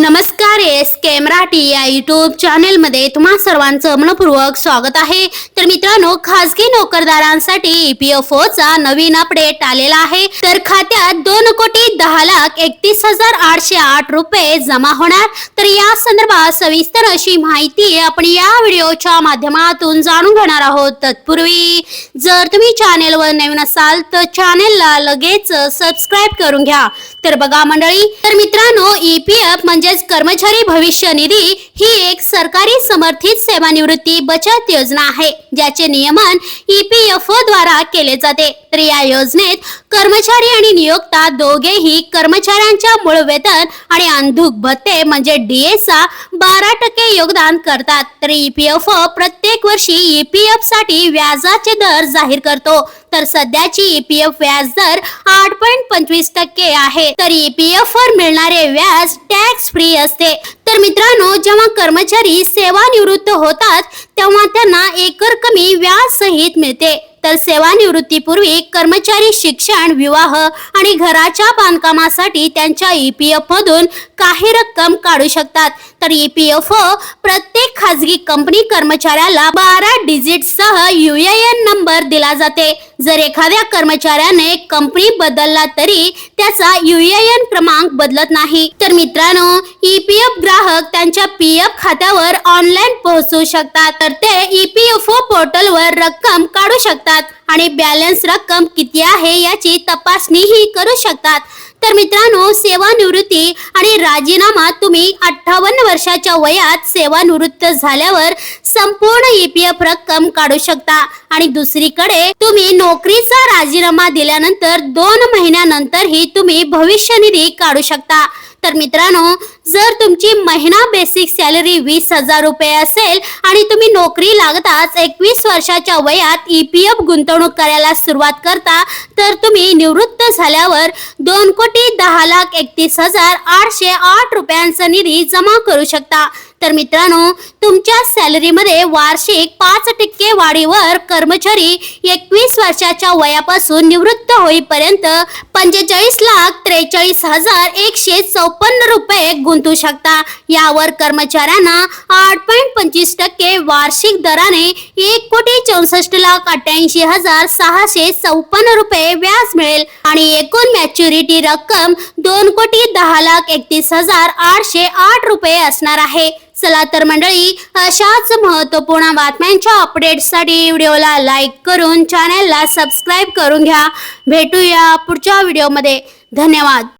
नमस्कार एस के मराठी या युट्यूब चॅनेलमध्ये तुम्हा सर्वांचं मनपूर्वक स्वागत आहे. तर मित्रांनो खासगी नोकरदारांसाठी ईपीएफओ चा नवीन अपडेट आलेला आहे. तर खात्यात दोन कोटी दहा शिल्लक एकतीस हजार आठशे आठ रुपये जमा होणार. तर या संदर्भात सविस्तर अशी माहिती आपण या व्हिडिओच्या माध्यमातून जाणून घेणार आहोत. तत्पूर्वी जर तुम्ही चॅनेलवर नवीन असाल तर चॅनेलला लगेच सबस्क्राईब करून घ्या. तर बघा मंडळी तर मित्रांनो ईपीएफ म्हणजेच कर्मचारी भविष्य निधी ही एक सरकारी समर्थित सेवानिवृत्ती बचत योजना आहे ज्याचे नियमन ईपीएफओ द्वारा केले जाते. तर या योजनेत कर्मचारी आणि नियोक्ता दोघेही कर्मचाऱ्यांच्या मूळ वेतन आणि अंधुक भत्ते म्हणजे डीएसआ बारा टक्के योगदान करतात. तर ईपीएफओ प्रत्येक वर्षी ईपीएफसाठी व्याजाचे दर जाहीर करतो. तर सध्याची ईपीएफ व्याज दर आठ पॉईंट पंचवीस टक्के आहे. तर ईपीएफ वर मिळणारे व्याज टॅक्स फ्री असते. तर मित्रांनो जेव्हा कर्मचारी सेवानिवृत्त होतात तेव्हा त्यांना एकर कमी व्याज सहित मिळते. तर सेवानिवृत्तीपूर्वी कर्मचारी शिक्षण विवाह आणि घराच्या बांधकामासाठी त्यांच्या ई पी मधून काही रक्कम काढू शकतात. तर ईपीएफओ प्रत्येक खाजगी कंपनी कर्मचाऱ्याला बारा डिजिट सह युएएन नंबर दिला जाते. जर एखाद्या कर्मचाऱ्याने कंपनी बदलला तरी त्याचा युएएन क्रमांक बदलत नाही. तर मित्रांनो ईपीएफ ग्राहक त्यांच्या पीएफ खात्यावर ऑनलाईन पोहोचू शकतात. तर ते ईपीएफओ पोर्टलवर रक्कम काढू शकतात आणि बॅलन्स रक्कम किती आहे याची तपासणीही करू शकतात. तर मित्रांनो सेवानिवृत्ती आणि राजीनामा तुम्ही अठ्ठावन्न वर्षाच्या वयात सेवानिवृत्त झाल्यावर संपूर्ण ईपीएफ रक्कम काढू शकता. आणि दुसरीकडे तुम्ही नोकरीचा राजीनामा दिल्यानंतर दोन महिन्यानंतरही तुम्ही भविष्य निधी काढू शकता. तर मित्रांनो जर तुमची महिना बेसिक सॅलरी वीस हजार रुपये असेल आणि तुम्ही नोकरी लागताच एकवीस वर्षाच्या वयात ई पी एफ गुंतवणूक करायला सुरुवात करता तर तुम्ही निवृत्त झाल्यावर दोन कोटी दहा लाख एकतीस हजार आठशे आठ रुपयांचा निधी जमा करू शकता. तर मित्रांनो तुमच्या सॅलरीमध्ये वार्षिक पाच टक्के वाढीवर कर्मचारी एकवीस वर्षाच्या वयापासून निवृत्त होईपर्यंत पंचेचाळीस लाख त्रेचाळीस हजार एकशे चौ चौपन्न रुपये गुंतवू शकता. यावर कर्मचाऱ्यांना आठ पॉईंट पंचवीस टक्के वार्षिक दराने एक कोटी चौसष्ट लाख अठ्ठ्याऐंशी हजार सहाशे चौपन्न रुपये व्याज मिळेल. आणि एकूण मॅच्युरिटी रक्कम दोन कोटी दहा लाख एकतीस हजार आठशे आठ रुपये असणार आहे. चला तर मंडळी अशाच महत्त्वपूर्ण बातम्यांच्या अपडेट्ससाठी व्हिडिओला लाईक करून चॅनलला सबस्क्राईब करून घ्या. भेटूया पुढच्या व्हिडिओमध्ये धन्यवाद.